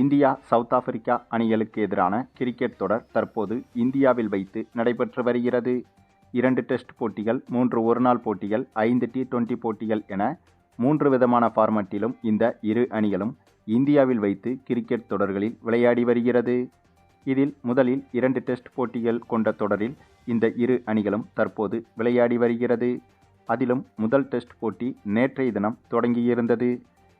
India south Africa அணிகளுக்கு எதிரான cricket தொடர் தற்போது இந்தியாவில் வைத்து நடைபெற்று வருகிறது. இரண்டு டெஸ்ட் போட்டிகள் மூன்று ஒருநாள் போட்டிகள் ஐந்து டி டுவெண்டி போட்டிகள் என மூன்று விதமான ஃபார்மட்டிலும் இந்த இரு அணிகளும் இந்தியாவில் வைத்து கிரிக்கெட் தொடர்களில் விளையாடி வருகிறது. இதில் முதலில் இரண்டு டெஸ்ட் போட்டிகள் கொண்ட தொடரில் இந்த இரு அணிகளும் தற்போது விளையாடி வருகிறது. அதிலும் முதல் டெஸ்ட் போட்டி நேற்றைய தினம் தொடங்கியிருந்தது.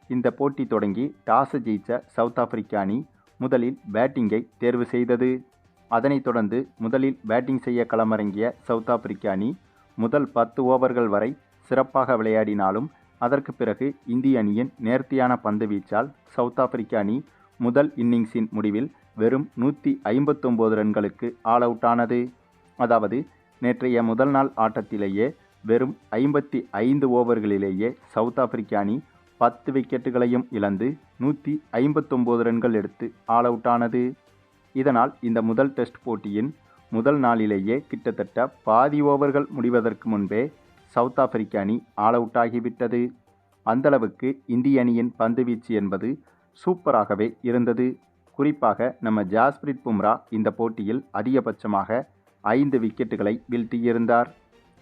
இந்த போட்டி தொடங்கி டாஸ் ஜெயித்த சவுத் ஆப்பிரிக்க அணி முதலில் பேட்டிங்கை தேர்வு செய்தது. அதனைத் தொடர்ந்து முதலில் பேட்டிங் செய்ய களமிறங்கிய சவுத் ஆப்பிரிக்க அணி முதல் பத்து ஓவர்கள் வரை சிறப்பாக விளையாடினாலும் அதற்கு பிறகு இந்திய அணியின் நேர்த்தியான பந்து வீச்சால் சவுத் ஆப்பிரிக்க அணி முதல் இன்னிங்ஸின் முடிவில் வெறும் நூற்றி ஐம்பத்தொம்போது ரன்களுக்கு ஆல் அவுட் ஆனது. அதாவது நேற்றைய முதல் நாள் ஆட்டத்திலேயே வெறும் ஐம்பத்தி ஐந்து ஓவர்களிலேயே சவுத் ஆப்பிரிக்க அணி பத்து விக்கெட்டுகளையும் இழந்து நூற்றி ஐம்பத்தொம்போது ரன்கள் எடுத்து ஆல் அவுட் ஆனது. இதனால் இந்த முதல் டெஸ்ட் போட்டியின் முதல் நாளிலேயே கிட்டத்தட்ட பாதி ஓவர்கள் முடிவதற்கு முன்பே சவுத் ஆப்பிரிக்க அணி ஆல் அவுட் ஆகிவிட்டது. அந்தளவுக்கு இந்திய அணியின் பந்துவீச்சு என்பது சூப்பராகவே இருந்தது. குறிப்பாக நம்ம ஜாஸ்பிரித் பும்ரா இந்த போட்டியில் அதிகபட்சமாக ஐந்து விக்கெட்டுகளை வீழ்த்தியிருந்தார்.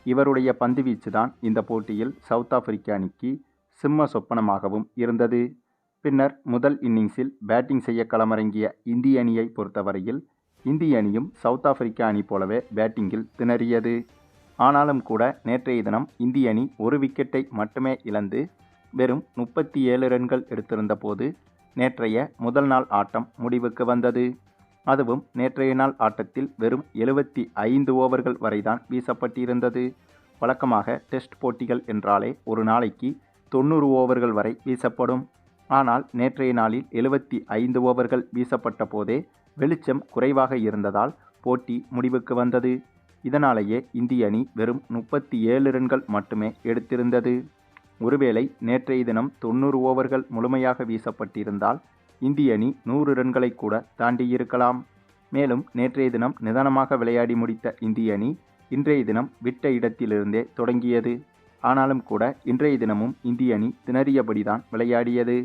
இவருடைய பந்துவீச்சு தான் இந்த போட்டியில் சவுத் ஆப்பிரிக்க அணிக்கு சிம்ம சொப்பனமாகவும் இருந்தது. பின்னர் முதல் இன்னிங்ஸில் பேட்டிங் செய்ய களமிறங்கிய இந்திய அணியை பொறுத்தவரையில் இந்திய அணியும் சவுத் ஆப்பிரிக்கா அணி போலவே பேட்டிங்கில் திணறியது. ஆனாலும் கூட நேற்றைய தினம் இந்திய அணி ஒரு விக்கெட்டை மட்டுமே இழந்து வெறும் முப்பத்தி ஏழு ரன்கள் எடுத்திருந்த போது நேற்றைய முதல் நாள் ஆட்டம் முடிவுக்கு வந்தது. அதுவும் நேற்றைய நாள் ஆட்டத்தில் வெறும் எழுபத்தி ஐந்து ஓவர்கள் வரைதான் வீசப்பட்டிருந்தது. வழக்கமாக டெஸ்ட் போட்டிகள் என்றாலே ஒரு நாளைக்கு தொண்ணூறு ஓவர்கள் வரை வீசப்படும். ஆனால் நேற்றைய நாளில் எழுபத்தி ஐந்து ஓவர்கள் வீசப்பட்ட போதே வெளிச்சம் குறைவாக இருந்ததால் போட்டி முடிவுக்கு வந்தது. இதனாலேயே இந்திய அணி வெறும் முப்பத்தி ஏழு ரன்கள் மட்டுமே எடுத்திருந்தது. ஒருவேளை நேற்றைய தினம் தொண்ணூறு ஓவர்கள் முழுமையாக வீசப்பட்டிருந்தால் இந்திய அணி நூறு ரன்களை கூட தாண்டியிருக்கலாம். மேலும் நேற்றைய தினம் நிதானமாக விளையாடி முடித்த இந்திய அணி இன்றைய தினம் விட்ட இடத்திலிருந்தே தொடங்கியது. ஆனாலும் கூட இன்றைய தினமும் இந்திய அணி திணறியபடிதான் விளையாடியது.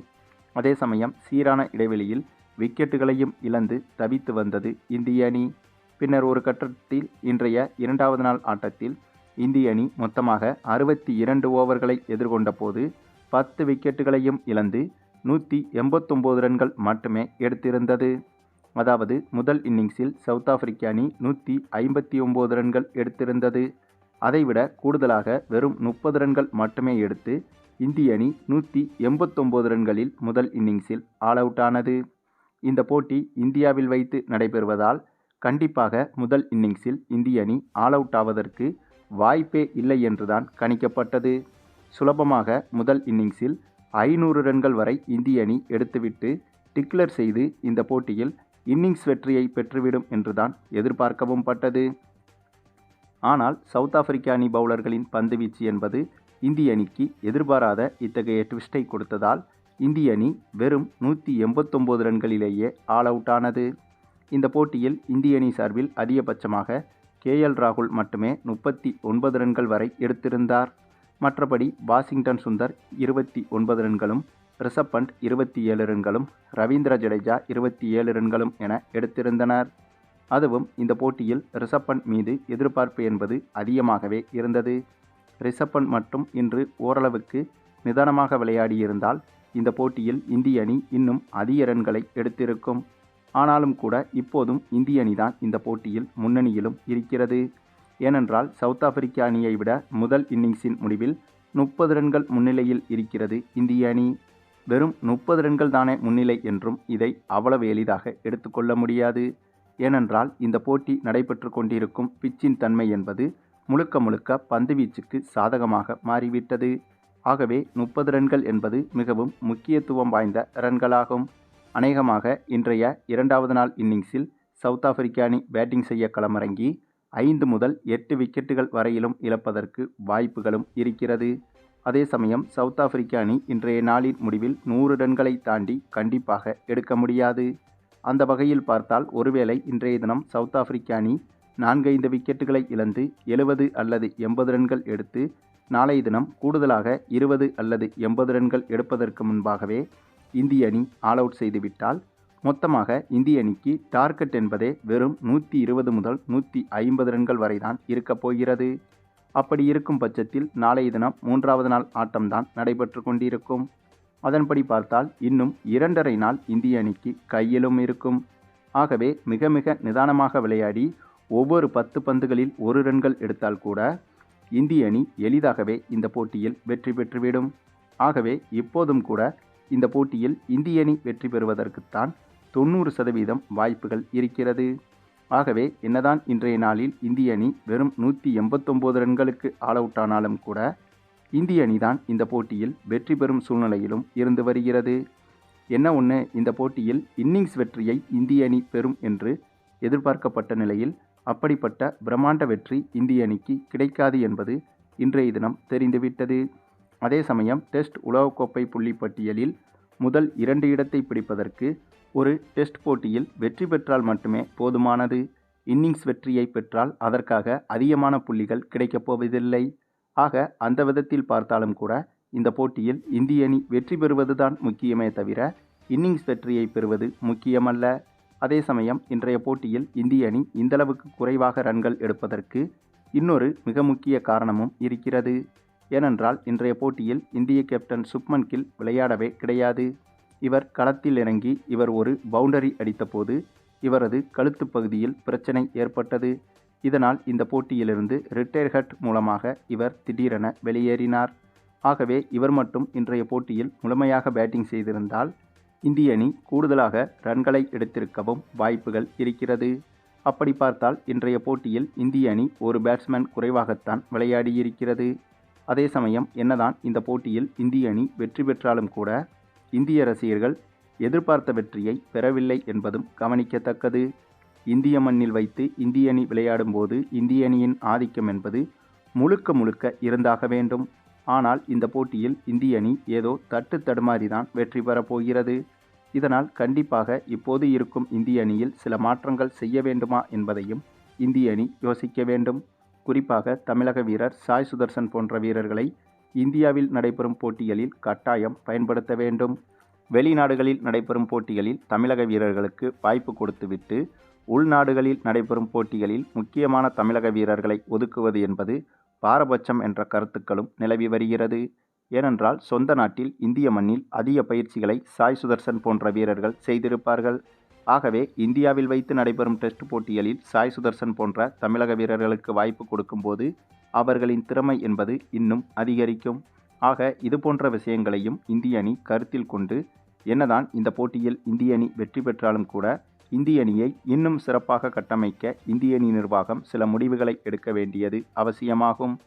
அதே சமயம் சீரான இடைவெளியில் விக்கெட்டுகளையும் இழந்து தவித்து வந்தது இந்திய அணி. பின்னர் ஒரு கட்டத்தில் இன்றைய இரண்டாவது நாள் ஆட்டத்தில் இந்திய அணி மொத்தமாக அறுபத்தி இரண்டு ஓவர்களை எதிர்கொண்ட போது பத்து விக்கெட்டுகளையும் இழந்து நூற்றி எண்பத்தொம்போது ரன்கள் மட்டுமே எடுத்திருந்தது. அதாவது முதல் இன்னிங்ஸில் சவுத் ஆப்பிரிக்க அணி நூற்றி ஐம்பத்தி ஒம்பது ரன்கள் எடுத்திருந்தது. அதைவிட கூடுதலாக வெறும் முப்பது ரன்கள் மட்டுமே எடுத்து இந்திய அணி நூற்றி எண்பத்தொம்போது ரன்களில் முதல் இன்னிங்ஸில் ஆல் அவுட் ஆனது. இந்த போட்டி இந்தியாவில் வைத்து நடைபெறுவதால் கண்டிப்பாக முதல் இன்னிங்ஸில் இந்திய அணி ஆல் அவுட் ஆவதற்கு வாய்ப்பே இல்லை என்றுதான் கணிக்கப்பட்டது. சுலபமாக முதல் இன்னிங்ஸில் ஐநூறு ரன்கள் வரை இந்திய அணி எடுத்துவிட்டு டிக்ளர் செய்து இந்த போட்டியில் இன்னிங்ஸ் வெற்றியை பெற்றுவிடும் என்றுதான் எதிர்பார்க்கவும் பட்டது. ஆனால் சவுத் ஆப்பிரிக்க அணி பவுலர்களின் பந்துவீச்சு என்பது இந்திய அணிக்கு எதிர்பாராத இத்தகைய ட்விஸ்டை கொடுத்ததால் இந்திய அணி வெறும் நூற்றி எண்பத்தொம்போது ரன்களிலேயே ஆல் அவுட் ஆனது. இந்த போட்டியில் இந்திய அணி சார்பில் அதிகபட்சமாக கே எல் ராகுல் மட்டுமே முப்பத்தி ஒன்பது ரன்கள் வரை எடுத்திருந்தார். மற்றபடி வாஷிங்டன் சுந்தர் இருபத்தி ஒன்பது ரன்களும் ரிஷப் பண்ட் இருபத்தி ஏழு ரன்களும் ரவீந்திர ஜடேஜா இருபத்தி ஏழு ரன்களும் என எடுத்திருந்தனர். அதுவும் இந்த போட்டியில் ரிஷப்பன் மீது எதிர்பார்ப்பு என்பது அதிகமாகவே இருந்தது. ரிஷப்பன் மட்டும் இன்று ஓரளவுக்கு நிதானமாக விளையாடியிருந்தால் இந்த போட்டியில் இந்திய அணி இன்னும் அதிக ரன்களை எடுத்திருக்கும். ஆனாலும் கூட இப்போதும் இந்திய அணிதான் இந்த போட்டியில் முன்னணியிலும் இருக்கிறது. ஏனென்றால் சவுத் ஆப்பிரிக்க அணியை விட முதல் இன்னிங்ஸின் முடிவில் முப்பது ரன்கள் முன்னிலையில் இருக்கிறது இந்திய அணி. வெறும் முப்பது ரன்கள் தானே முன்னிலை என்றும் இதை அவ்வளவு எளிதாக எடுத்துக்கொள்ள முடியாது. ஏனென்றால் இந்த போட்டி நடைபெற்று கொண்டிருக்கும் பிச்சின் தன்மை என்பது முழுக்க முழுக்க பந்துவீச்சுக்கு சாதகமாக மாறிவிட்டது. ஆகவே முப்பது ரன்கள் என்பது மிகவும் முக்கியத்துவம் வாய்ந்த ரன்களாகும். அநேகமாக இன்றைய இரண்டாவது நாள் இன்னிங்ஸில் சவுத் ஆப்பிரிக்க அணி பேட்டிங் செய்ய களமிறங்கி ஐந்து முதல் எட்டு விக்கெட்டுகள் வரையிலும் இழப்பதற்கு வாய்ப்புகளும் இருக்கிறது. அதே சமயம் சவுத் ஆப்பிரிக்க அணி இன்றைய நாளின் முடிவில் நூறு ரன்களை தாண்டி கண்டிப்பாக எடுக்க முடியாது. அந்த வகையில் பார்த்தால் ஒருவேளை இன்றைய தினம் சவுத் ஆப்பிரிக்க அணி நான்கைந்து விக்கெட்டுகளை இழந்து எழுபது அல்லது எண்பது ரன்கள் எடுத்து நாளைய தினம் கூடுதலாக இருபது அல்லது எண்பது ரன்கள் எடுப்பதற்கு முன்பாகவே இந்திய அணி ஆல் அவுட் செய்துவிட்டால் மொத்தமாக இந்திய அணிக்கு டார்கெட் என்பதே வெறும் நூற்றி இருபது முதல் நூற்றி ஐம்பது ரன்கள் வரைதான் இருக்கப் போகிறது. அப்படி இருக்கும் பட்சத்தில் நாளைய தினம் மூன்றாவது நாள் ஆட்டம்தான் நடைபெற்று கொண்டிருக்கும். அதன்படி பார்த்தால் இன்னும் இரண்டரை நாள் இந்திய அணிக்கு கையிலும் இருக்கும். ஆகவே மிக மிக நிதானமாக விளையாடி ஒவ்வொரு பத்து பந்துகளில் ஒரு ரன்கள் எடுத்தால் கூட இந்திய அணி எளிதாகவே இந்த போட்டியில் வெற்றி பெற்றுவிடும். ஆகவே இப்போதும் கூட இந்த போட்டியில் இந்திய அணி வெற்றி பெறுவதற்குத்தான் தொண்ணூறு சதவீதம் வாய்ப்புகள் இருக்கிறது. ஆகவே என்னதான் இன்றைய நாளில் இந்திய அணி வெறும் நூற்றி எண்பத்தொம்போது ரன்களுக்கு ஆல் அவுட் ஆனாலும் கூட இந்திய அணிதான் இந்த போட்டியில் வெற்றி பெறும் சூழ்நிலையிலும் இருந்து வருகிறது. என்ன ஒன்று இந்த போட்டியில் இன்னிங்ஸ் வெற்றியை இந்திய அணி பெறும் என்று எதிர்பார்க்கப்பட்ட நிலையில் அப்படிப்பட்ட பிரம்மாண்ட வெற்றி இந்திய அணிக்கு கிடைக்காது என்பது இன்றைய தினம் தெரிந்துவிட்டது. அதே சமயம் டெஸ்ட் உலகக்கோப்பை புள்ளி பட்டியலில் முதல் இரண்டு இடத்தை பிடிப்பதற்கு ஒரு டெஸ்ட் போட்டியில் வெற்றி பெற்றால் மட்டுமே போதுமானது. இன்னிங்ஸ் வெற்றியை பெற்றால் அதற்காக அதிகமான புள்ளிகள் கிடைக்கப் போவதில்லை. ஆக அந்த விதத்தில் பார்த்தாலும் கூட இந்த போட்டியில் இந்திய அணி வெற்றி பெறுவதுதான் முக்கியமே தவிர இன்னிங்ஸ் வெற்றியை பெறுவது முக்கியமல்ல. அதே சமயம் இன்றைய போட்டியில் இந்திய அணி இந்தளவுக்கு குறைவாக ரன்கள் எடுப்பதற்கு இன்னொரு மிக முக்கிய காரணமும் இருக்கிறது. ஏனென்றால் இன்றைய போட்டியில் இந்திய கேப்டன் சுப்மன் கில் விளையாடவே கிடையாது. இவர் களத்தில் இறங்கி இவர் ஒரு பவுண்டரி அடித்தபோது இவரது கழுத்து பகுதியில் பிரச்சனை ஏற்பட்டது. இதனால் இந்த போட்டியிலிருந்து ரிட்டையர்ஹட் மூலமாக இவர் திடீரென வெளியேறினார். ஆகவே இவர் மட்டும் இன்றைய போட்டியில் முழுமையாக பேட்டிங் செய்திருந்தால் இந்திய அணி கூடுதலாக ரன்களை எடுத்திருக்கவும் வாய்ப்புகள் இருக்கிறது. அப்படி பார்த்தால் இன்றைய போட்டியில் இந்திய அணி ஒரு பேட்ஸ்மேன் குறைவாகத்தான் விளையாடியிருக்கிறது. அதே சமயம் என்னதான் இந்த போட்டியில் இந்திய அணி வெற்றி பெற்றாலும் கூட இந்திய ரசிகர்கள் எதிர்பார்த்த வெற்றியை பெறவில்லை என்பதும் கவனிக்கத்தக்கது. இந்திய மண்ணில் வைத்து இந்திய அணி விளையாடும்போது இந்திய அணியின் ஆதிக்கம் என்பது முழுக்க முழுக்க இருந்தாக வேண்டும். ஆனால் இந்த போட்டியில் இந்திய அணி ஏதோ தட்டு தடுமாறிதான் வெற்றி பெறப் போகிறது. இதனால் கண்டிப்பாக இப்போது இருக்கும் இந்திய அணியில் சில மாற்றங்கள் செய்ய வேண்டுமா என்பதையும் இந்திய அணி யோசிக்க வேண்டும். குறிப்பாக தமிழக வீரர் சாய் சுதர்சன் போன்ற வீரர்களை இந்தியாவில் நடைபெறும் போட்டிகளில் கட்டாயம் பயன்படுத்த வேண்டும். வெளிநாடுகளில் நடைபெறும் போட்டிகளில் தமிழக வீரர்களுக்கு வாய்ப்பு கொடுத்துவிட்டு உள்நாடுகளில் நடைபெறும் போட்டிகளில் முக்கியமான தமிழக வீரர்களை ஒதுக்குவது என்பது பாரபட்சம் என்ற கருத்துக்களும் நிலவி வருகிறது. ஏனென்றால் சொந்த நாட்டில் இந்திய மண்ணில் அதிக பயிற்சிகளை சாய் சுதர்சன் போன்ற வீரர்கள் செய்திருப்பார்கள். ஆகவே இந்தியாவில் வைத்து நடைபெறும் டெஸ்ட் போட்டிகளில் சாய் சுதர்சன் போன்ற தமிழக வீரர்களுக்கு வாய்ப்பு கொடுக்கும்போது அவர்களின் திறமை என்பது இன்னும் அதிகரிக்கும். ஆக இது போன்ற விஷயங்களையும் இந்திய அணி கருத்தில் கொண்டு என்னதான் இந்த போட்டியில் இந்திய அணி வெற்றி பெற்றாலும் கூட இந்திய அணியை இன்னும் சிறப்பாக கட்டமைக்க இந்திய அணி நிர்வாகம் சில முடிவுகளை எடுக்க வேண்டியது அவசியமாகும்.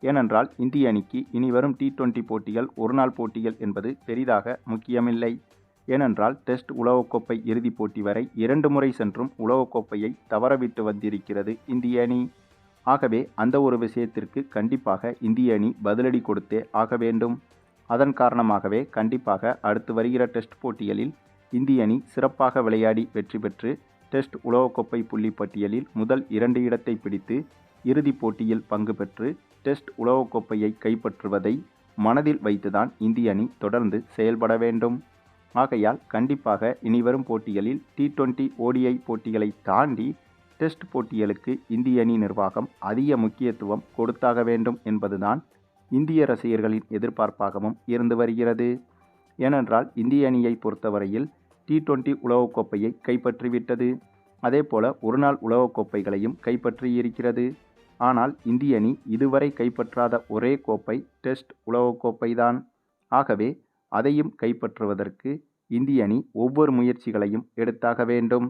ஏனென்றால் இந்திய அணிக்கு இனி வரும் டி டுவெண்டி போட்டிகள் ஒருநாள் போட்டிகள் என்பது பெரிதாக முக்கியமில்லை. ஏனென்றால் டெஸ்ட் உலகக்கோப்பை இறுதிப் போட்டி வரை இரண்டு முறை சென்றும் உலகக்கோப்பையை தவறவிட்டு வந்திருக்கிறது இந்திய அணி. ஆகவே அந்த ஒரு விஷயத்திற்கு கண்டிப்பாக இந்திய அணி பதிலடி கொடுத்தே ஆக வேண்டும். அதன் காரணமாகவே கண்டிப்பாக அடுத்து வருகிற டெஸ்ட் போட்டிகளில் இந்திய அணி சிறப்பாக விளையாடி வெற்றி பெற்று டெஸ்ட் உலகக்கோப்பை புள்ளி பட்டியலில் முதல் இரண்டு இடத்தை பிடித்து இறுதிப் போட்டியில் பங்கு பெற்று டெஸ்ட் உலகக்கோப்பையை கைப்பற்றுவதை மனதில் வைத்துதான் இந்திய அணி தொடர்ந்து செயல்பட வேண்டும். ஆகையால் கண்டிப்பாக இனிவரும் போட்டிகளில் டி டுவெண்ட்டி ஓடிஐ போட்டிகளை தாண்டி டெஸ்ட் போட்டிகளுக்கு இந்திய அணி நிர்வாகம் அதிக முக்கியத்துவம் கொடுத்தாக வேண்டும் என்பதுதான் இந்திய ரசிகர்களின் எதிர்பார்ப்பாகவும் இருந்து வருகிறது. ஏனென்றால் இந்திய அணியை பொறுத்தவரையில் டி டுவெண்ட்டி உலகக்கோப்பையை கைப்பற்றிவிட்டது. அதேபோல ஒருநாள் உலகக்கோப்பைகளையும் கைப்பற்றியிருக்கிறது. ஆனால் இந்திய அணி இதுவரை கைப்பற்றாத ஒரே கோப்பை டெஸ்ட் உலகக்கோப்பைதான். ஆகவே அதையும் கைப்பற்றுவதற்கு இந்திய அணி ஒவ்வொரு முயற்சிகளையும் எடுத்தாக வேண்டும்.